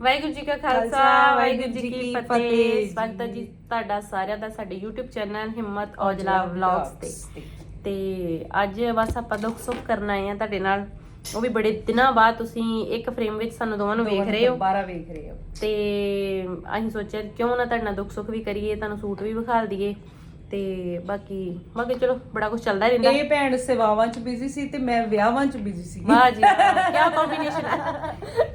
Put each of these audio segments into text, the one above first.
ਵਾਹਿਗੁਰੂ ਜੀ ਕਾ ਖਾਲਸਾ ਵਾਹਿਗੁਰੂ ਜੀ ਕੀ ਫਤਿਹ ਸਵਾਗਤ ਹੈ ਜੀ ਤੁਹਾਡਾ ਸਾਰਿਆਂ ਦਾ ਸਾਡੇ YouTube ਚੈਨਲ ਹਿੰਮਤ ਔਜਲਾ ਵਲੌਗਸ ਤੇ। ਤੇ। ਅੱਜ ਬਸ ਆਪਾਂ ਦੁੱਖ ਸੁੱਖ ਕਰਨ ਆਏ ਆ ਤੁਹਾਡੇ ਨਾਲ। ਉਹ ਵੀ ਬੜੇ ਦਿਨਾਂ ਬਾਅਦ ਤੁਸੀਂ ਇੱਕ ਫਰੇਮ ਵਿੱਚ ਸਾਨੂੰ ਦੋਵਾਂ ਨੂੰ ਵੇਖ ਰਹੇ ਹੋ। 12 ਵੇਖ ਰਹੇ ਹੋ। ਤੇ ਅਸੀਂ ਸੋਚਿਆ ਕਿਉਂ ਨਾ ਤੁਹਾਡੇ ਨਾਲ ਦੁੱਖ ਸੁੱਖ ਵੀ ਕਰੀਏ ਤੁਹਾਨੂੰ ਸੂਟ ਵੀ ਵਿਖਾਲ ਦਈਏ। ਤੇ ਬਾਕੀ ਬਾਕੀ ਚਲੋ ਬੜਾ ਕੁਝ ਚੱਲਦਾ ਰਹਿੰਦਾ। ਇਹ ਭੈਣ ਸੇਵਾਵਾਂ ਚ ਬਿਜ਼ੀ ਸੀ ਤੇ ਮੈਂ ਵਿਆਹਾਂ ਚ ਬਿਜ਼ੀ ਸੀ। ਵਾਹ ਜੀ ਕੀ ਕੰਬੀਨੇਸ਼ਨ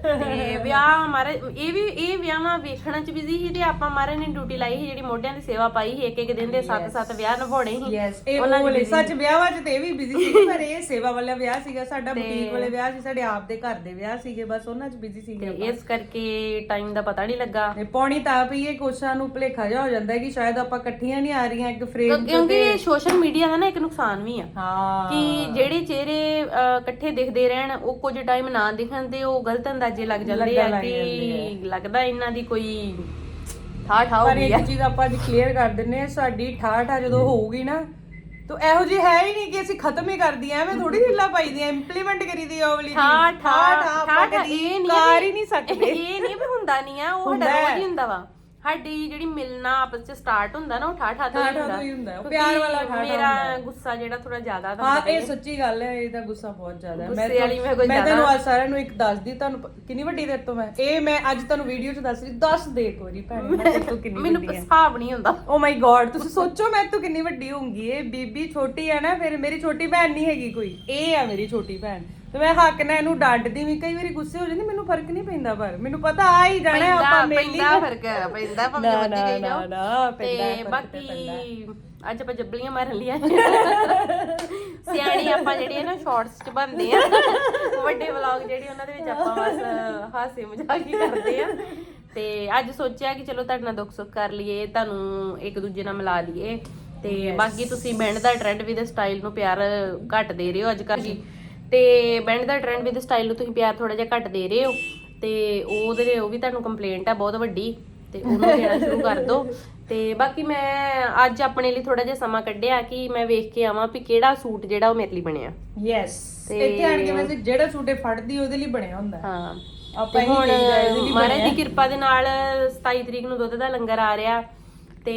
ਤੇ ਵਿਆਹ ਮਾਰੇ ਇਹ ਵੀ ਇਹ ਵਿਆਹਾਂ ਵੇਖਣ ਚ ਬਿਜ਼ੀ ਸੀ ਤੇ ਆਪਾਂ ਮਾਰੇ ਨੇ ਡਿਊਟੀ ਲਾਈ ਸੀ ਜਿਹੜੀ ਮੋਢਿਆਂ ਦੀ ਸੇਵਾ ਪਾਈ ਸੀ ਇੱਕ ਇੱਕ ਦਿਨ ਦੇ ਸੱਤ ਸੱਤ ਵਿਆਹ ਨਿਭਾਉਣੇ ਸੀ। ਯੈਸ ਇਹ ਸੱਚ ਵਿਆਹਾਂ ਚ ਤੇ ਇਹ ਵੀ ਬਿਜ਼ੀ ਸੀ ਪਰ ਇਹ ਸੇਵਾ ਵਾਲਾ ਵਿਆਹ ਸੀਗਾ ਸਾਡਾ ਬੁਟੀਕ ਵਾਲੇ ਵਿਆਹ ਸੀ ਸਾਡੇ ਆਪ ਦੇ ਘਰ ਦੇ ਵਿਆਹ ਸੀਗੇ ਬਸ ਉਹਨਾਂ ਚ ਬਿਜ਼ੀ ਸੀਗੇ ਤੇ ਇਸ ਕਰਕੇ ਟਾਈਮ ਦਾ ਪਤਾ ਨਹੀਂ ਲੱਗਾ। ਤੇ ਪੌਣੀ ਤਾਂ ਇਹ ਕੋਸ਼ਾਂ ਨੂੰ ਭੁਲੇਖਾ ਜਿਹਾ ਹੋ ਜਾਂਦਾ ਕਿ ਸ਼ਾਇਦ ਆਪਾਂ ਇਕੱਠੀਆਂ ਨਹੀਂ ਆ ਰਹੀਆਂ ਇੱਕ ਫਰੇਮ ਕਿਉਂਕਿ ਸੋਸ਼ਲ ਮੀਡੀਆ ਦਾ ਨਾ ਇੱਕ ਨੁਕਸਾਨ ਵੀ ਆ। ਹਾਂ। ਕਿ ਜਿਹੜੇ ਚਿਹਰੇ ਅਹ, ਇਕੱਠੇ ਦਿਖਦੇ ਰਹਿਣ ਉਹ ਕੁਝ ਟਾਈਮ ਨਾ ਦਿਖਣ ਤੇ ਉਹ ਗਲਤ ਅੰਦਾਜ਼ੇ ਲੱਗ ਜਾਂਦੇ ਆ ਲੱਗ ਕਿ ਲੱਗਦਾ ਇਹਨਾਂ ਦੀ ਕੋਈ ਠਾ ਠਾ ਹੋ ਪਰ ਗਈ ਆ। ਇੱਕ ਚੀਜ਼ ਆਪਾਂ ਅੱਜ ਕਲੀਅਰ ਕਰ ਦਿੰਨੇ ਆ ਸਾਡੀ ਠਾਠਾ ਜਦੋਂ ਹੋਊਗੀ ਨਾ ਤਾਂ ਇਹੋ ਜਿਹੀ ਹੈ ਹੀ ਨਹੀਂ ਕਿ ਅਸੀਂ ਖਤਮ ਹੀ ਕਰਦੀ ਐ ਐਵੇਂ ਥੋੜੀ ਢਿੱਲਾ ਪਾਈਦੀ ਐ ਇੰਪਲੀਮੈਂਟ ਕਰੀਦੀ ਆ ਉਹ ਵਾਲੀ ਠਾ ਠਾ ਠਾ ਇਹ ਨਹੀਂ ਕਰ ਹੀ ਨਹੀਂ ਸਕਦੇ। ਇਹ ਨਹੀਂ ਵੀ ਹੁੰਦਾ ਨਹੀਂ ਆ ਉਹ ਸਾਡਾ ਰੋਜ਼ ਹੀ ਹੁੰਦਾ ਵਾ। ਸਾਡੀ ਜਿਹੜੀ ਮਿਲਣਾ ਆਪਸ ਚ ਸਟਾਰਟ ਹੁੰਦਾ ਨਾ ਉਹ ਠਾ ਠਾ ਤੋਂ ਹੀ ਠਾਠਾ ਹੁੰਦਾ। ਤੋਂ ਹੀ ਹੁੰਦਾ, ਉਹ ਕਿਉਂਕਿ ਪਿਆਰ ਵਾਲਾ ਠਾਠਾ ਮੇਰਾ ਗੁੱਸਾ ਜਿਹੜਾ ਥੋੜਾ ਜ਼ਿਆਦਾ ਦਾ ਹਾਂ ਇਹ ਸੱਚੀ ਗੱਲ ਹੈ ਇਹਦਾ ਗੁੱਸਾ ਬਹੁਤ ਜ਼ਿਆਦਾ ਹੈ। ਗੁੱਸੇ ਵਾਲੀ ਮੈਂ ਕੋਈ ਮੈਂ ਜ਼ਿਆਦਾ- ਤੁਹਾਨੂੰ ਅੱਜ ਸਾਰਿਆਂ ਨੂੰ ਇੱਕ ਦੱਸਦੀ ਤੁਹਾਨੂੰ ਪ- ਕਿੰਨੀ ਵੱਡੀ ਤੇਰੇ ਤੋਂ ਮੈਂ? ਇਹ ਮੈਂ ਅੱਜ ਤੁਹਾਨੂੰ ਵੀਡੀਓ 'ਚ ਦੱਸ ਰਹੀ ਦੱਸ ਦੇ ਇੱਕ ਵਾਰੀ ਭੈਣ ਮੈਂ ਤੋਂ ਕਿੰਨੀ ਮੈਨੂੰ ਵੱਡੀ ਹੈ। ਹਿਸਾਬ ਨਹੀਂ ਹੁੰਦਾ। ਓ ਮਾਈ ਗॉड ਤੁਸੀਂ ਸੋਚੋ ਮੈਂ ਤੂੰ ਕਿੰਨੀ ਵੱਡੀ ਹੋਊਂਗੀ। ਇਹ ਬੀਬੀ ਛੋਟੀ ਹੈ ਨਾ ਫਿਰ ਮੇਰੀ ਛੋਟੀ ਭੈਣ ਨਹੀਂ ਹੈਗੀ ਕੋਈ। ਇਹ ਆ ਮੇਰੀ ਛੋਟੀ ਭੈਣ। ਤੇ ਮੈਂ ਹੱਕ ਨਾਲ ਇਹਨੂੰ ਡਾਂਟਦੀ ਵੀ ਕਈ ਵਾਰੀ ਗੁੱਸੇ ਹੋ ਜਾਂਦੀ ਮੈਨੂੰ ਫ਼ਰਕ ਨਹੀਂ ਪੈਂਦਾ ਪਰ ਮੈਨੂੰ ਪਤਾ ਆ ਹੀ ਜਾਣਾ ਹੈ, ਆਪਾਂ ਮੇਲੀ ਪੈਂਦਾ ਫ਼ਰਕ ਹੈ ਪੈਂਦਾ ਭਾਵੇਂ ਨਾ, ਵੱਧ ਨਾ, ਗਈ ਨਾ, ਜਾਓ। ਨਾ, ਪੈਂਦਾ ਤੇ ਫ਼ਰਕ ਤੇ ਬਾਕੀ ਅੱਜ ਆਪਾਂ ਜੱਬਲੀਆਂ ਮਾਰਨ ਲਿਆ ਸਿਆਣੀ ਆਪਾਂ ਜਿਹੜੀ ਹੈ ਨਾ ਸ਼ਾਰਟਸ ਚ ਬਣਦੇ ਆ। ਵੱਡੇ ਵਲੌਗ ਜਿਹੜੇ ਉਹਨਾਂ ਦੇ ਵਿੱਚ ਆਪਾਂ ਬਸ ਹਾਸੇ ਮਜ਼ਾਕ ਹੀ ਕਰਦੇ ਆ। ਤੇ ਅੱਜ ਸੋਚਿਆ ਕਿ ਚਲੋ ਤੁਹਾਡੇ ਨਾਲ ਦੁੱਖ ਸੁੱਖ ਕਰ ਲਈਏ ਤੁਹਾਨੂੰ ਇੱਕ ਦੂਜੇ ਨਾਲ ਮਿਲਾ ਲਈਏ। ਤੇ ਬਾਕੀ ਤੁਸੀਂ ਬੈਂਡ ਦਾ ਟ੍ਰੈਂਡ ਵੀ ਦੇ ਸਟਾਈਲ ਨੂੰ ਪਿਆਰ ਘੱਟ ਦੇ ਰਹੇ ਹੋ ਅੱਜ ਕੱਲ੍ਹ ਤੇ ਬੈਂਡ ਦਾ ਟ੍ਰੈਂਡ ਵੀ ਦੇ ਸਟਾਈਲ ਨੂੰ ਤੁਸੀਂ ਪਿਆਰ ਥੋੜਾ ਜਿਹਾ ਘੱਟ ਦੇ ਰਹੇ ਹੋ ਤੇ ਉਹਦੇ ਉਹ ਵੀ ਤੁਹਾਨੂੰ ਕੰਪਲੇਂਟ ਆ ਬਹੁਤ ਵੱਡੀ ਤੇ ਉਹਨੂੰ ਦੇਣਾ ਸ਼ੁਰੂ ਕਰ ਦਿਓ ਤੇ ਬਾਕੀ ਮੈਂ ਅੱਜ ਆਪਣੇ ਲਈ ਥੋੜਾ ਜਿਹਾ ਸਮਾਂ ਕੱਢਿਆ ਕਿ ਮੈਂ ਵੇਖ ਕੇ ਆਵਾਂ ਵੀ ਕਿਹੜਾ ਸੂਟ ਜਿਹੜਾ ਉਹ ਮੇਰੇ ਲਈ ਬਣਿਆ। ਯੈਸ ਤੇ- ਇੱਥੇ ਆਣ ਕੇ ਵੈਸੇ ਜਿਹੜਾ ਸੂਟੇ ਫੜਦੀ ਉਹਦੇ ਲਈ ਬਣਿਆ ਹੁੰਦਾ। ਹੈ। ਆਪਾਂ ਇਹੀ ਹੁਣ ਮਹਾਰਾਜ ਦੀ ਕਿਰਪਾ ਦੇ ਨਾਲ 27 ਤਰੀਕ ਨੂੰ ਦੁੱਧ ਦਾ ਲੰਗਰ ਆ ਰਿਹਾ ਤੇ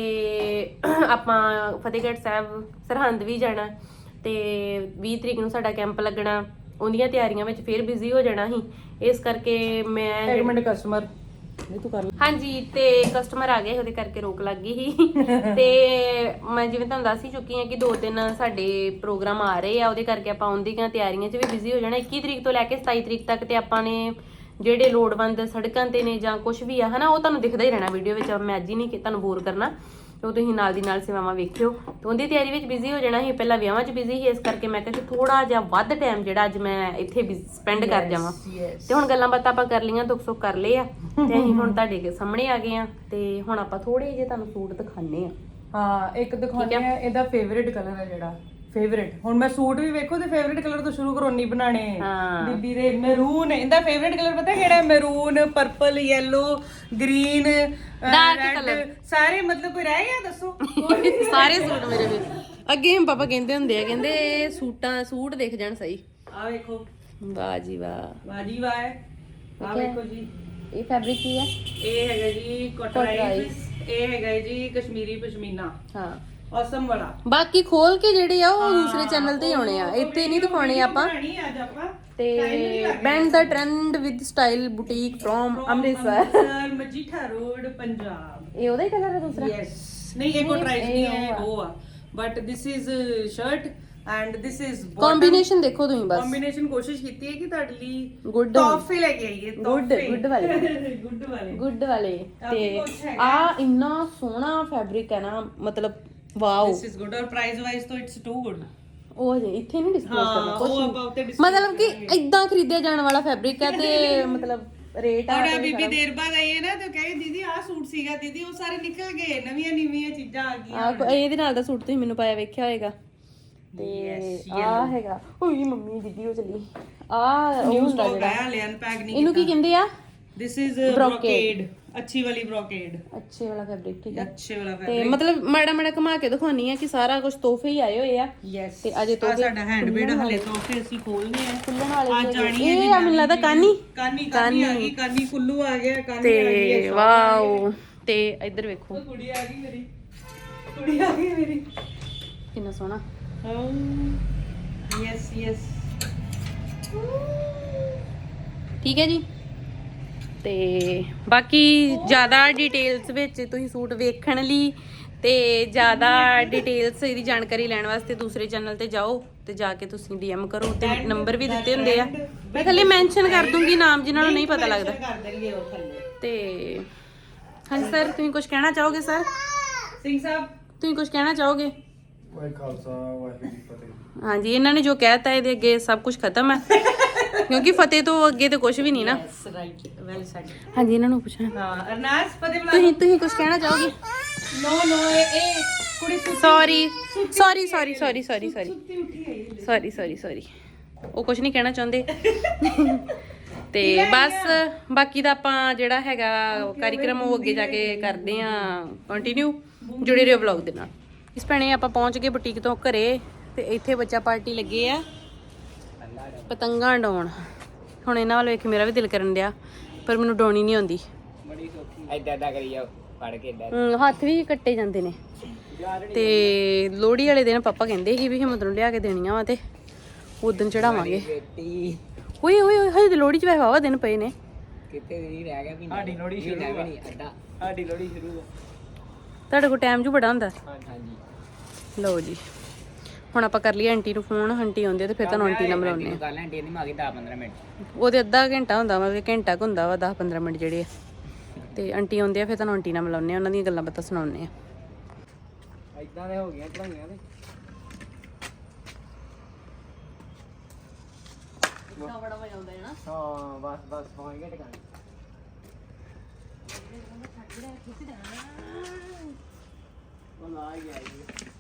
ਆਪਾਂ ਫਤਿਹਗੜ੍ਹ ਸਾਹਿਬ ਸਰਹੰਦ ਵੀ ਜਾਣਾ। ਤੇ 20 ਤਰੀਕ ਨੂੰ ਸਾਡਾ ਕੈਂਪ ਲੱਗਣਾ ਉਹਦੀਆਂ ਤਿਆਰੀਆਂ ਵਿੱਚ ਫੇਰ ਬਿਜ਼ੀ ਹੋ ਜਾਣਾ ਸੀ। ਇਸ ਕਰਕੇ ਮੈਂ ਇੱਕ ਮਿੰਟ ਕਸਟਮਰ ਨਹੀਂ ਤੂੰ ਕਰ ਲੈ। ਹਾਂਜੀ ਤੇ ਕਸਟਮਰ ਆ ਗਏ ਉਹਦੇ ਕਰਕੇ ਰੋਕ ਲੱਗ ਗਈ ਸੀ। ਤੇ ਮੈਂ ਜਿਵੇਂ ਤੁਹਾਨੂੰ ਦੱਸ ਹੀ ਚੁੱਕੀ ਹਾਂ ਕਿ ਦੋ ਤਿੰਨ ਸਾਡੇ ਪ੍ਰੋਗਰਾਮ ਆ ਰਹੇ ਆ ਉਹਦੇ ਕਰਕੇ ਆਪਾਂ ਆਉਂਦੀਆਂ ਤਿਆਰੀਆਂ 'ਚ ਵੀ ਬਿਜ਼ੀ ਹੋ ਜਾਣਾ। 21 ਤਰੀਕ ਤੋਂ ਲੈ ਕੇ 27 ਤਰੀਕ ਤੱਕ ਤੇ ਆਪਾਂ ਨੇ ਜਿਹੜੇ ਲੋੜਵੰਦ ਸੜਕਾਂ ਤੇ ਨੇ ਜਾਂ ਕੁਝ ਵੀ ਆ ਹਨਾ ਉਹ ਤੁਹਾਨੂੰ ਦਿਖਦਾ ਹੀ ਰਹਿਣਾ ਵੀਡੀਓ ਵਿੱਚ ਮੈਂ ਅੱਜ ਹੀ ਨਹੀਂ ਕਿ ਤੁਹਾਨੂੰ ਬੋਰ ਕਰਨਾ। ਉਹ ਤੁਸੀਂ ਨਾਲ ਦੀ ਨਾਲ ਸੇਵਾਵਾਂ ਵੇਖਿਓ। ਤੇ ਉਹਦੀ ਤਿਆਰੀ ਵਿੱਚ ਬਿਜ਼ੀ ਹੋ ਜਾਣਾ ਸੀ ਪਹਿਲਾਂ ਵਿਆਹਾਂ 'ਚ ਬਿਜ਼ੀ ਸੀ ਇਸ ਕਰਕੇ ਮੈਂ ਕਿਹਾ ਕਿ ਥੋੜਾ ਜਿਹਾ ਵੱਧ ਟਾਈਮ ਜਿਹੜਾ ਅੱਜ ਮੈਂ ਇੱਥੇ ਸਪੈਂਡ ਕਰ ਜਾਵਾਂ। ਤੇ ਹੁਣ ਗੱਲਾਂ ਬਾਤਾਂ ਆਪਾਂ ਕਰ ਲਈਆਂ ਦੁੱਖ ਸੁੱਖ ਕਰ ਲਏ ਆ। ਤੇ ਅਸੀਂ ਹੁਣ ਤੁਹਾਡੇ ਕੇ ਸਾਹਮਣੇ ਆ ਗਏ ਆ। ਤੇ ਹੁਣ ਆਪਾਂ ਥੋੜੇ ਜਿਹੇ ਤੁਹਾਨੂੰ ਸੂਟ ਦਿਖਾਣੇ ਆ। ਹਾਂ ਇੱਕ ਦਿਖਾਉਂਦੇ ਆ? ਇਹਦਾ ਫੇਵਰਿਟ ਕਲਰ ਹੈ ਜਿਹੜਾ। ਫੇਵਰਿਟ ਹੁਣ ਮੈਂ ਸੂਟ ਵੀ ਵੇਖੋ ਤੇ ਫੇਵਰਿਟ ਕਲਰ ਤੋਂ ਸ਼ੁਰੂ ਕਰੋਨੀ ਬਣਾਣੇ ਹਾਂ। ਬੀਬੀ ਦੇ ਮੈਰੂਨ ਇਹਦਾ ਫੇਵਰਿਟ ਕਲਰ ਪਤਾ ਕਿਹੜਾ ਹੈ? Maroon purple yellow green Dark color। ਸਾਰੇ ਮਤਲਬ ਕੋਈ ਰਹਿ ਗਿਆ ਦੱਸੋ? ਸਾਰੇ ਸੂਟ ਮੇਰੇ ਵੀ ਅੱਗੇ ਪਾਪਾ ਕਹਿੰਦੇ ਹੁੰਦੇ ਆ ਕਹਿੰਦੇ ਸੂਟਾਂ ਸੂਟ ਦੇਖ ਜਾਣ ਸਹੀ। ਆ ਵੇਖੋ। ਵਾਹ ਜੀ ਵਾਹ। ਬਾਜੀ ਵਾਏ ਆ ਵੇਖੋ ਜੀ। ਇਹ ਫੈਬਰਿਕ ਕੀ ਆ ਇਹ ਹੈਗਾ ਜੀ ਕੋਟਰਾਈਜ਼ ਇਹ ਹੈਗਾ ਜੀ ਕਸ਼ਮੀਰੀ ਪਸ਼ਮੀਨਾ। ਹਾਂ। ਔਸਮ ਵਾਲਾ। ਬਾਕੀ ਖੋਲ ਕੇ ਜਿਹੜੇ ਆ ਉਹ ਦੂਸਰੇ ਚੈਨਲ ਤੇ ਹੀ ਆਉਣੇ ਆ। ਇੱਥੇ ਨਹੀਂ ਦਿਖਾਉਣੇ ਆਪਾਂ। ਬਣਾਣੀ ਅੱਜ ਆਪਾਂ। ਤੇ band the trend with style boutique from Amritsar. Majitha road Punjab. ਇਹ ਉਹਦਾ ਹੀ ਕਲਰ ਹੈ ਦੂਸਰਾ? ਯੈਸ ਨਹੀਂ ਇਹ ਕੋਟਰਾਈਜ਼ ਨਹੀਂ ਹੈ ਉਹ ਆ। But this is shirt and this is combination ਦੇਖੋ ਤੁਸੀਂ ਬਸ। ਕੰਬੀਨੇਸ਼ਨ ਕੋਸ਼ਿਸ਼ ਕੀਤੀ ਹੈ ਕਿ ਤੁਹਾਡੇ ਲਈ Good। ਤੋਹਫੇ ਲੈ ਕੇ ਆਈਏ ਗੁੱਡ ਗੁੱਡ ਵਾਲੇ। ਗੁੱਡ ਵਾਲੇ। ਗੁੱਡ ਤੇ। ਆ ਇੰਨਾ ਸੋਹਣਾ ਫੈਬਰਿਕ ਹੈ ਨਾ ਮਤਲਬ ਵਾਓ ਦਿਸ ਇਜ਼ ਗੁੱਡ ਔਰ ਪ੍ਰਾਈਸ ਵਾਈਜ਼ ਤਾਂ ਇਟਸ ਟੂ ਗੁੱਡ ਉਹ ਜੇ ਇੱਥੇ ਨਹੀਂ ਡਿਸਕਲੋਜ਼ ਕਰਨਾ ਹਾਂ ਕੁਛ ਉਹ। ਆਪਾਂ ਉੱਤੇ discuss ਮਤਲਬ ਕਿ ਇਦਾਂ ਖਰੀਦਿਆ ਜਾਣ ਵਾਲਾ ਫੈਬਰਿਕ ਹੈ ਤੇ ਮਤਲਬ ਰੇਟ ਆ ਔਰ ਬੀਬੀ ਦੇਰ ਬਾਅਦ ਆਈ ਹੈ ਨਾ ਤੇ ਕਹੇ ਦੀਦੀ ਆਹ ਸੂਟ ਸੀਗਾ ਦੀਦੀ ਉਹ ਸਾਰੇ ਨਿਕਲ ਗਏ ਨਵੀਆਂ ਨਵੀਆਂ ਚੀਜ਼ਾਂ ਆ ਗਈਆਂ ਆ ਇਹਦੇ ਨਾਲ ਦਾ ਸੂਟ ਤੁਸੀਂ ਮੈਨੂੰ ਪਾਇਆ ਵੇਖਿਆ ਹੋਏਗਾ। ਤੇ ਆ ਹੈਗਾ। ਓਏ ਮੰਮੀ ਦੀਦੀ ਉਹ ਚਲੀ। ਆ ਉਹ ਨਿਊ ਹੁੰਦਾ ਸਟਾਕ ਆਇਆ ਹਲੇ ਅਨਪੈਕ ਨਹੀਂ ਇਹਨੂੰ ਕੀ ਕਹਿੰਦੇ ਆ? This is uh, brocade. ਅੱਛੀ ਵਾਲੀ ਬ੍ਰੋਕੇਡ ਅੱਛੇ ਵਾਲਾ ਫੈਬਰਿਕ ਠੀਕ ਹੈ ਅੱਛੇ ਵਾਲਾ ਤੇ ਮਤਲਬ ਮਾੜਾ ਮਾੜਾ ਘੁਮਾ ਕੇ ਦਿਖਾਉਣੀ ਆ ਕਿ ਸਾਰਾ ਕੁਝ ਤੋਹਫੇ ਹੀ ਆਏ ਹੋਏ ਆ ਯੈਸ ਤੇ ਅਜੇ ਆ ਸਾਡਾ ਹੈਂਡਮੇਡ ਹਲੇ ਤੋਂ ਫਿਰ ਅਸੀਂ ਖੋਲਨੇ ਆ ਖੁੱਲਣ ਵਾਲੇ ਅੱਜ ਜਿਹੇ। ਆਣੀ ਹੈ ਇਹ ਆ ਮੈਨੂੰ ਲੱਗਦਾ ਕਾਨੀ ਕਾਨੀ ਕਾਨੀ ਆ ਗਈ ਕਾਨੀ ਕੁੱਲੂ ਆ ਗਿਆ ਕਾਨੀ ਆ ਗਈ ਤੇ ਵਾਓ ਤੇ ਇੱਧਰ ਵੇਖੋ ਕੁੜੀ ਆ ਗਈ ਮੇਰੀ ਕੁੜੀ ਆ ਗਈ ਮੇਰੀ ਕਿੰਨਾ ਸੋਹਣਾ ਯੈਸ ਯੈਸ ਠੀਕ ਹੈ ਜੀ ਤੇ ਬਾਕੀ ਜ਼ਿਆਦਾ ਡਿਟੇਲਸ ਵਿੱਚ ਤੁਸੀਂ ਸੂਟ ਵੇਖਣ ਲਈ ਤੇ ਜ਼ਿਆਦਾ ਡਿਟੇਲਸ ਇਹਦੀ ਜਾਣਕਾਰੀ ਲੈਣ ਵਾਸਤੇ ਦੂਸਰੇ ਚੈਨਲ ਤੇ ਜਾਓ ਤੇ ਜਾ ਕੇ ਤੁਸੀਂ ਡੀਐਮ ਕਰੋ ਤੇ ਨੰਬਰ ਵੀ ਦਿੱਤੇ ਹੁੰਦੇ ਆ। ਮੈਂ ਥੱਲੇ ਮੈਂਸ਼ਨ ਕਰ ਦੂੰਗੀ ਨਾਮ ਜਿਨ੍ਹਾਂ ਨੂੰ ਨਹੀਂ ਪਤਾ ਲੱਗਦਾ। ਤੇ ਹਾਂਜੀ ਸਰ ਤੁਸੀਂ ਕੁਝ ਕਹਿਣਾ ਚਾਹੋਗੇ ਸਰ? ਸਿੰਘ ਸਾਹਿਬ। ਤੁਸੀਂ ਕੁਝ ਕਹਿਣਾ ਚਾਹੋਗੇ? ਵਾਹਿ ਖਾਲਸਾ ਵਾਹਿਗੁਰੂ ਜੀ ਕੀ ਫਤਿਹ। ਹਾਂਜੀ ਇਹਨਾਂ ਨੇ ਜੋ ਕਹਿਤਾ ਇਹਦੇ ਅੱਗੇ ਸਭ ਕੁਝ ਖਤਮ ਹੈ ਕਿਉਂਕਿ ਫਤਿਹ ਤੋਂ ਅੱਗੇ ਤੇ ਕੁਝ ਵੀ ਨਹੀਂ ਨਾ। ਰਾਈਟ ਵੈਲ ਸੈਡ ਹਾਂਜੀ ਇਹਨਾਂ ਨੂੰ ਪੁੱਛਣਾ। ਹਾਂ ਅਰਨਾਸ ਪਤੇ ਬੁਲਾ ਤੁਸੀਂ ਤੁਸੀਂ ਕੁਝ ਕਹਿਣਾ ਚਾਹੋਗੇ? ਨੋ ਨੋ ਇਹ ਇਹ ਕੁੜੀ ਸੁੱਤੀ sorry sorry sorry sorry sorry ਉੱਠੀ ਆਈ ਸੌਰੀ ਸੌਰੀ ਸੌਰੀ ਉਹ ਕੁਝ ਨਹੀਂ ਕਹਿਣਾ ਚਾਹੁੰਦੇ। ਤੇ ਬਸ ਬਾਕੀ ਦਾ ਆਪਾਂ ਜਿਹੜਾ ਹੈਗਾ ਕਾਰਿਕਰਮ ਉਹ ਅੱਗੇ ਜਾ ਕੇ ਕਰਦੇ ਆ ਕੰਟੀਨਿਊ ਜੁੜੇ ਰਹੋ ਵਲੌਗ ਦੇ ਨਾਲ। ਇਸ ਭੈਣੇ ਆਪਾਂ ਪਹੁੰਚ ਗਏ ਬੁਟੀਕ ਤੋਂ ਘਰੇ ਤੇ ਇੱਥੇ ਬੱਚਾ ਪਾਰਟੀ ਲੱਗੇ ਆ। ਪਤੰਗਾਂ ਡਾਉਣ। ਹੁਣ ਇਹਨਾਂ ਵੱਲ ਵੇਖ ਮੇਰਾ ਵੀ ਦਿਲ ਕਰਨ ਡਿਆ ਪਰ ਮੈਨੂੰ ਡਾਉਣੀ ਨਹੀਂ ਆਉਂਦੀ। ਐਦਾਂ ਐਦਾਂ ਕਰੀ ਜਾਓ ਫੜ ਕੇ ਏਦਾਂ। ਹਮ, ਹੱਥ ਵੀ ਕੱਟੇ ਜਾਂਦੇ ਨੇ। ਤੇ ਲੋਹੜੀ ਵਾਲੇ ਦਿਨ ਪਾਪਾ ਕਹਿੰਦੇ ਸੀ ਵੀ ਹਿੰਮਤ ਨੂੰ ਲਿਆ ਕੇ ਦੇਣੀਆਂ ਵਾ ਤੇ ਉਦੋਂ ਚੜਾਵਾਂਗੇ। ਓਏ ਓਏ ਓਏ ਹਜੇ ਤੇ ਲੋਹੜੀ ਚ ਵੈਸੇ ਵਾਵਾ ਦਿਨ ਪਏ ਨੇ। ਕਿੱਥੇ ਦੀ ਰਹਿ ਗਿਆ ਮਹੀਨਾ ਸਾਡੀ ਲੋੜੀ ਸ਼ੁਰੂ ਵੀ ਅੱਡਾ ਸਾਡੀ ਲੋੜੀ ਸ਼ੁਰੂ ਹੋ ਤੁਹਾਡੇ ਕੋਲ ਟਾਈਮ ਜੂ ਬੜਾ ਹੁੰਦਾ। ਹਾਂਜੀ। ਲਓ ਜੀ। ਹੁਣ ਆਪਾਂ ਕਰ ਲਈਏ ਆਂਟੀ ਨੂੰ ਫੋਨ ਆਂਟੀ ਆਉਂਦੀ ਆ ਤੇ ਫਿਰ ਤੁਹਾਨੂੰ ਆਂਟੀ ਨਾਲ ਮਿਲਾਉਂਦੇ ਆ। ਗੱਲ ਆਂਟੀ ਦੀ ਮਾਗੀ 10 15 ਮਿੰਟ। ਉਹਦੇ ਅੱਧਾ ਘੰਟਾ ਹੁੰਦਾ ਵਾ ਤੇ ਘੰਟਾ ਕੁ ਹੁੰਦਾ ਵਾ 10 15 ਮਿੰਟ ਜਿਹੜੇ ਆ। ਤੇ ਆਂਟੀ ਆਉਂਦੇ ਆ ਫਿਰ ਤੁਹਾਨੂੰ ਆਂਟੀ ਨਾਲ ਮਿਲਾਉਂਦੇ ਆ ਉਹਨਾਂ ਦੀਆਂ ਗੱਲਾਂ ਬਾਤਾਂ ਸੁਣਾਉਂਦੇ ਆ। ਐਦਾਂ ਦੇ ਹੋ ਗਈਆਂ ਚੜਾਈਆਂ ਤੇ ਬੜਾ ਮਜ਼ਾ ਆਉਂਦਾ ਹੈ ਨਾ। ਹਾਂ ਬਸ ਬਸ ਪਹੁੰਚ ਗਏ ਟਿਕਾਣੇ ਉਹ ਆ ਗਿਆ ਜੀ।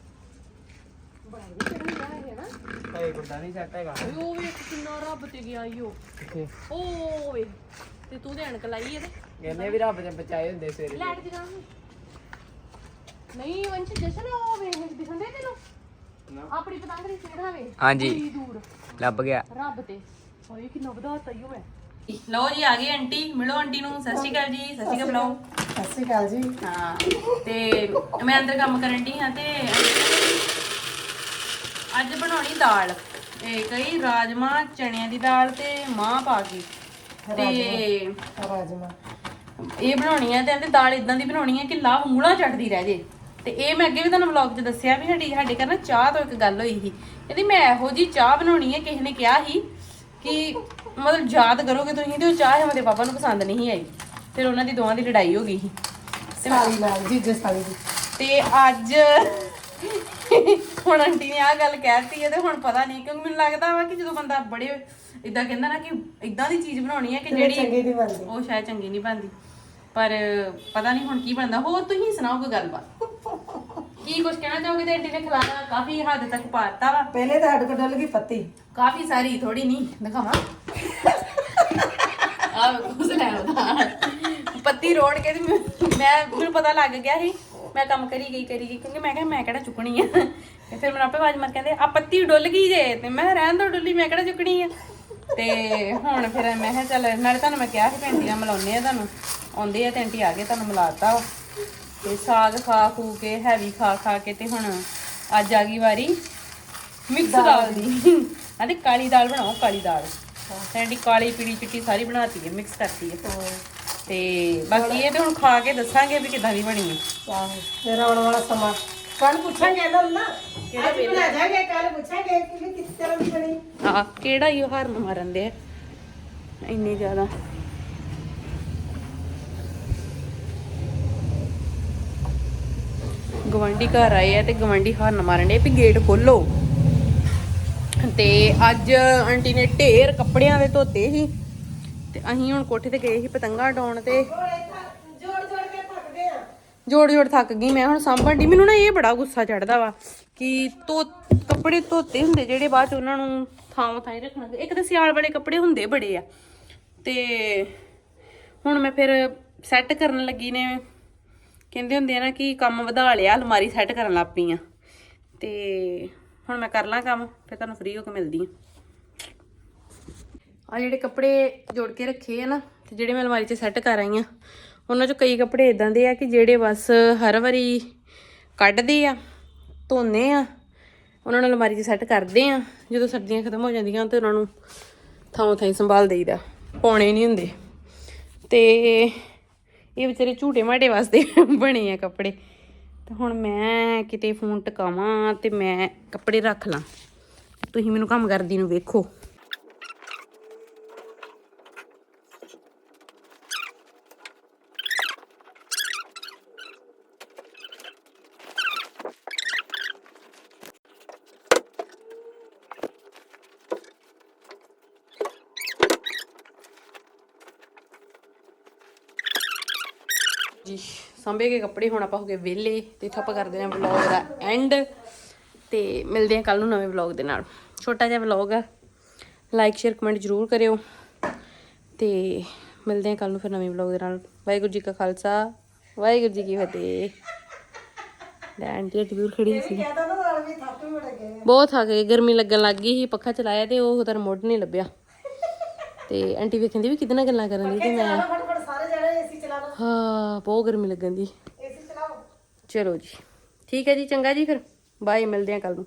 ਇਹ ਗੁੱਡਾ ਨਹੀਂ ਸੈੱਟ ਹੈਗਾ। ਉਹ ਵੇਖ ਕਿੰਨਾ ਰੱਬ ਤੇ ਗਿਆ ਈਓ ਕਿੱਥੇ? ਓ ਵੇ ਤੇ ਤੂੰ ਤੇ ਅਣਕ ਲਾਈ ਇਹਦੇ ਇਹਨੇ ਵੀ ਰੱਬ ਦੇ ਬਚਾਏ ਹੁੰਦੇ ਸਵੇਰੇ ਲੈਟ ਜਗਾ ਨਹੀਂ ਵੰਸ਼ ਜਸ਼ਨ ਉਹ ਵੇ ਦਿਖੰਦੇ ਤੈਨੂੰ? ਆਪਣੀ ਪਤੰਗ ਦੀ ਸੇੜਾ ਵੇ ਹਾਂਜੀ। ਕੀ ਦੂਰ। ਲੱਭ ਗਿਆ। ਰੱਬ ਤੇ। ਓਏ ਕਿੰਨਾ ਵਧਾਤਾ ਈਓ ਮੈਂ ਲਓ ਜੀ ਆ ਗਈ ਆਂਟੀ। ਮਿਲੋ ਆਂਟੀ ਨੂੰ। ਸਤਿ ਸ਼੍ਰੀ ਅਕਾਲ ਜੀ। ਸਤਿ ਸ਼੍ਰੀ ਅਕਾਲ ਬੁਲਾਓ ਸਤਿ ਸ਼੍ਰੀ ਅਕਾਲ ਜੀ। ਹਾਂ ਤੇ ਮੈਂ ਅੰਦਰ ਕੰਮ ਕਰਨ ਦੀ ਹਾਂ ਤੇ ਅੱਜ ਬਣਾਉਣੀ ਦਾਲ। ਇਹ ਕਈ ਰਾਜਮਾ ਚਣਿਆਂ ਦੀ ਦਾਲ ਤੇ ਮਾਂ ਪਾ ਕੇ। ਤੇ ਰਾਜਮਾ। ਇਹ ਬਣਾਉਣੀ ਹੈ ਤੇ ਇਹਦੇ ਦਾਲ ਇਦਾਂ ਦੀ ਬਣਾਉਣੀ ਹੈ ਕਿ ਲਾਹ ਉਂਗਲਾਂ ਚੱਟਦੀ ਰਹਿ ਜੇ। ਤੇ ਇਹ ਮੈਂ ਅੱਗੇ ਵੀ ਤੁਹਾਨੂੰ ਵਲੌਗ 'ਚ ਦੱਸਿਆ ਵੀ ਸਾਡੀ ਸਾਡੇ ਘਰ ਨਾ ਚਾਹ ਤੋਂ ਇੱਕ ਗੱਲ ਹੋਈ ਸੀ। ਕਹਿੰਦੀ ਮੈਂ ਇਹੋ ਜੀ ਚਾਹ ਬਣਾਉਣੀ ਹੈ ਕਿਸੇ ਨੇ ਕਿਹਾ ਸੀ ਕਿ ਮਤਲਬ ਯਾਦ ਕਰੋਗੇ ਤੁਸੀਂ ਤੇ ਉਹ ਚਾਹ ਹੈ ਮੇਰੇ ਪਾਪਾ ਨੂੰ ਪਸੰਦ ਨਹੀਂ ਆਈ। ਫਿਰ ਉਹਨਾਂ ਦੀ ਦੋਵਾਂ ਦੀ ਲੜਾਈ ਹੋ ਗਈ ਸੀ। ਸਾਲੀ ਨਾਲ ਜੀਜੇ ਸਾਲੀ ਦੀ। ਤੇ ਅੱਜ ਹੁਣ ਆਂਟੀ ਨੇ ਆ ਗੱਲ ਕਹਿਤੀ ਹੈ ਤੇ ਹੁਣ ਪਤਾ ਨਹੀਂ ਕਿਉਂਕਿ ਮੈਨੂੰ ਲੱਗਦਾ ਵਾ ਕਿ ਜਦੋਂ ਬੰਦਾ ਬੜੇ ਇਦਾਂ ਕਹਿੰਦਾ ਨਾ ਕਿ ਇਦਾਂ ਦੀ ਚੀਜ਼ ਬਣਾਉਣੀ ਹੈ ਕਿ ਜਿਹੜੀ ਚੰਗੀ ਦੀ ਬਣਦੀ। ਉਹ ਸ਼ਾਇਦ ਚੰਗੀ ਨਹੀਂ ਬਣਦੀ। ਪਰ ਪਤਾ ਨਹੀਂ ਹੁਣ ਕੀ ਬਣਦਾ। ਹੋਰ ਤੁਸੀਂ ਸੁਣਾਓ ਕੋਈ ਗੱਲਬਾਤ? ਕੀ ਕੁਝ ਕਹਿਣਾ ਚਾਹੋਗੇ? ਤੇ ਆਂਟੀ ਨੇ ਖਿਲਾਣਾ ਕਾਫੀ ਹੱਦ ਤੱਕ ਪਾਤਾ ਵਾ। ਪਹਿਲੇ ਤਾਂ ਸਾਡੇ ਕੋਲ ਡੁੱਲ ਗਈ ਪੱਤੀ ਕਾਫੀ ਸਾਰੀ ਥੋੜੀ ਨਹੀਂ ਦਿਖਾਵਾਂ। ਆ ਕੁਝ ਲੈ ਉਹਦਾ ਪੱਤੀ ਰੋੜ ਕੇ ਤੇ ਮੈਂ ਮੈਂ- ਮੈਨੂੰ ਪਤਾ ਲੱਗ ਗਿਆ ਸੀ। ਮੈਂ ਕੰਮ ਕਰੀ ਗਈ ਕਰੀ ਗਈ ਕਿਉਂਕਿ ਮੈਂ ਕਿਹਾ ਮੈਂ ਕਿਹੜਾ ਚੁੱਕਣੀ ਆ। ਤੇ ਫਿਰ ਮੈਨੂੰ ਆਪੇ ਆਵਾਜ਼ ਮਾਰ ਕਹਿੰਦੇ ਆ ਪੱਤੀ ਡੁੱਲ ਗਈ ਜੇ। ਤੇ ਮੈਂ ਕਿਹਾ ਰਹਿਣ ਦੋ ਡੁੱਲੀ ਮੈਂ ਕਿਹੜਾ ਚੁੱਕਣੀ ਆ? ਤੇ ਹੁਣ ਫਿਰ ਮੈਂ ਕਿਹਾ ਚੱਲ ਨਾਲੇ ਤੁਹਾਨੂੰ ਮੈਂ ਕਿਹਾ ਸੀ ਭੈਂਟੀ ਨਾਲ ਮਿਲਾਉਣੇ ਆ ਤੁਹਾਨੂੰ। ਆਉਂਦੇ ਆ ਤੇ ਆਂਟੀ ਆ ਗਏ ਤੁਹਾਨੂੰ ਮਿਲਾਤਾ ਵਾ। ਤੇ ਸਾਗ ਖਾ ਖੂ ਕੇ ਹੈਵੀ ਖਾ ਖਾ ਕੇ ਤੇ ਹੁਣ ਅੱਜ ਆ ਗਈ ਵਾਰੀ ਮਿਕਸ ਦਾਲ ਦੀ। ਆਂਦੇ ਕਾਲੀ ਦਾਲ ਬਣਾਓ ਕਾਲੀ ਦਾਲ। ਸਾਡੀ ਕਾਲੀ ਪੀਲੀ ਚਿੱਟੀ ਸਾਰੀ ਬਣਾਤੀ ਹੈ ਮਿਕਸ ਕਰਤੀ ਹੈ ਤੇ ਬਾਕੀ ਇਹ ਤੇ ਹੁਣ ਖਾ ਕੇ ਦੱਸਾਂਗੇ ਵੀ ਕਿਦਾਂ ਦੀ ਬਣੀ ਹੈ ਆਹੋ ਆਉਣ ਵਾਲਾ ਸਮਾਂ। ਕੱਲ ਪੁੱਛਾਂਗੇ ਇਹਨਾਂ ਨੂੰ ਨਾ। ਅੱਜ ਬਣਾ ਜਾਗੇ ਕੱਲ ਪੁੱਛਾਂਗੇ ਕਿ ਵੀ ਕਿਸ ਤਰ੍ਹਾਂ ਦੀ ਬਣੀ। ਆ ਕਿਹੜਾ ਹੀ ਉਹ ਹਰਨ ਮਾਰਨ ਦੇ ਆ? ਇੰਨੀ ਜ਼ਿਆਦਾ। ਗਵੰਡੀ ਘਰ ਆਏ ਆ ਤੇ ਗਵੰਡੀ ਹਰਨ ਮਾਰਨ ਦੇ ਵੀ ਗੇਟ ਖੋਲੋ। ਤੇ ਅੱਜ ਆਂਟੀ ਨੇ ਢੇਰ ਕੱਪੜਿਆਂ ਦੇ ਧੋਤੇ ਸੀ। ਤੇ ਅਸੀਂ ਹੁਣ ਕੋਠੇ ਤੇ ਗਏ ਸੀ ਪਤੰਗਾਂ ਡਾਉਣ ਤੇ ਜੋੜ ਜੋੜ ਕੇ ਥੱਕਦੇ ਆ ਜੋੜ ਜੋੜ ਥੱਕ ਗਈ ਮੈਂ ਹੁਣ ਸਾਂਭਣ ਦੀ ਮੈਨੂੰ ਨਾ ਇਹ ਬੜਾ ਗੁੱਸਾ ਚੜਦਾ ਵਾ ਕਿ ਧੋ ਕੱਪੜੇ ਧੋਤੇ ਹੁੰਦੇ ਜਿਹੜੇ ਬਾਅਦ ਚ ਉਹਨਾਂ ਨੂੰ ਥਾਂ ਥਾਂ ਰੱਖਣਾ ਇੱਕ ਤਾਂ ਸਿਆਲ ਵਾਲੇ ਕੱਪੜੇ ਹੁੰਦੇ ਬੜੇ ਆ। ਤੇ ਹੁਣ ਮੈਂ ਫਿਰ ਸੈੱਟ ਕਰਨ ਲੱਗੀ ਨੇ। ਕਹਿੰਦੇ ਹੁੰਦੇ ਆ ਨਾ ਕਿ ਕੰਮ ਵਧਾ ਲਿਆ, ਅਲਮਾਰੀ ਸੈੱਟ ਕਰਨ ਲੱਗ ਪਈ ਆ। ਤੇ ਹੁਣ ਮੈਂ ਕਰ ਲਾਂ ਕੰਮ, ਫਿਰ ਤੁਹਾਨੂੰ ਫ੍ਰੀ ਹੋ ਕੇ ਮਿਲਦੀ ਆ। ਆ ਜਿਹੜੇ ਕੱਪੜੇ ਜੋੜ ਕੇ ਰੱਖੇ ਆ ਨਾ, ਤੇ ਜਿਹੜੇ ਮੈਂ ਅਲਮਾਰੀ 'ਚ ਸੈੱਟ ਕਰ ਆਈ ਆ ਉਹਨਾਂ 'ਚੋਂ ਕਈ ਕੱਪੜੇ ਇਦਾਂ ਦੇ ਆ ਕਿ ਜਿਹੜੇ ਬਸ ਹਰ ਵਾਰੀ ਕੱਢਦੇ ਆ, ਧੋਨੇ ਆ, ਉਹਨਾਂ ਨੂੰ ਅਲਮਾਰੀ 'ਚ ਸੈੱਟ ਕਰਦੇ ਆ। ਜਦੋਂ ਸਰਦੀਆਂ ਖਤਮ ਹੋ ਜਾਂਦੀਆਂ ਤੇ ਉਹਨਾਂ ਨੂੰ ਥਾਂ ਥਾਂ ਸੰਭਾਲ ਦੇਈਦਾ, ਪਾਉਣੇ ਨਹੀਂ ਹੁੰਦੇ। ਤੇ ਇਹ ਵਿਚਾਰੇ ਝੂਟੇ ਮਾਟੇ ਵਾਸਤੇ ਬਣੇ ਆ ਕੱਪੜੇ। ਤੇ ਹੁਣ ਮੈਂ ਕਿਤੇ ਫੋਨ ਟਿਕਾਵਾਂ ਤੇ ਮੈਂ ਕੱਪੜੇ ਰੱਖ ਲਾਂ। ਤੁਸੀਂ ਮੈਨੂੰ ਕੰਮ ਕਰਦੀ ਨੂੰ ਵੇਖੋ। ਜੀ, ਸੰਭੇ ਕੇ ਕੱਪੜੇ, ਹੁਣ ਆਪਾਂ ਹੋ ਗਏ ਵਿਹਲੇ, ਤੇ ਇੱਥੋਂ ਆਪਾਂ ਕਰਦੇ ਹਾਂ ਵਲੌਗ ਦਾ ਐਂਡ ਤੇ ਮਿਲਦੇ ਹਾਂ ਕੱਲ ਨੂੰ ਨਵੇਂ ਵਲੌਗ ਦੇ ਨਾਲ। ਛੋਟਾ ਜਿਹਾ ਵਲੌਗ ਆ ਲਾਈਕ ਸ਼ੇਅਰ ਕਮੈਂਟ ਜ਼ਰੂਰ ਕਰਿਓ। ਤੇ ਮਿਲਦੇ ਹਾਂ ਕੱਲ ਨੂੰ ਫਿਰ ਨਵੇਂ ਵਲੌਗ ਦੇ ਨਾਲ। ਵਾਹਿਗੁਰੂ ਜੀ ਕਾ ਖਾਲਸਾ, ਵਾਹਿਗੁਰੂ ਜੀ ਕੀ ਫਤਿਹ। ਲੈ, ਆਂਟੀ ਹੱਟੀ ਦੂਰ ਖੜੀ ਸੀ। ਬਹੁਤ ਥੱਕ ਗਏ, ਗਰਮੀ ਲੱਗਣ ਲੱਗ ਗਈ ਸੀ, ਪੱਖਾ ਚਲਾਇਆ ਤੇ ਉਹ ਤਾਂ ਰਿਮੋਟ ਨਹੀਂ ਲੱਭਿਆ। ਤੇ ਆਂਟੀ ਵੇਖਦੀ ਵੀ ਕਿਹਦੇ ਨਾਲ ਗੱਲਾਂ ਕਰਨ ਦੀ ਤੇ ਮੈਂ ਫਟ ਫਟ ਸਾਰੇ ਜਣੇ ਏਸੀ ਚਲਾ ਲਓ ਹਾਂ ਬਹੁਤ ਗਰਮੀ ਲੱਗਣ ਦੀ। ਏਸੀ ਚਲਾਓ। ਚਲੋ ਜੀ। ਠੀਕ ਹੈ ਜੀ ਚੰਗਾ ਜੀ ਫਿਰ। ਬਾਏ ਮਿਲਦੇ ਹਾਂ ਕੱਲ ਨੂੰ।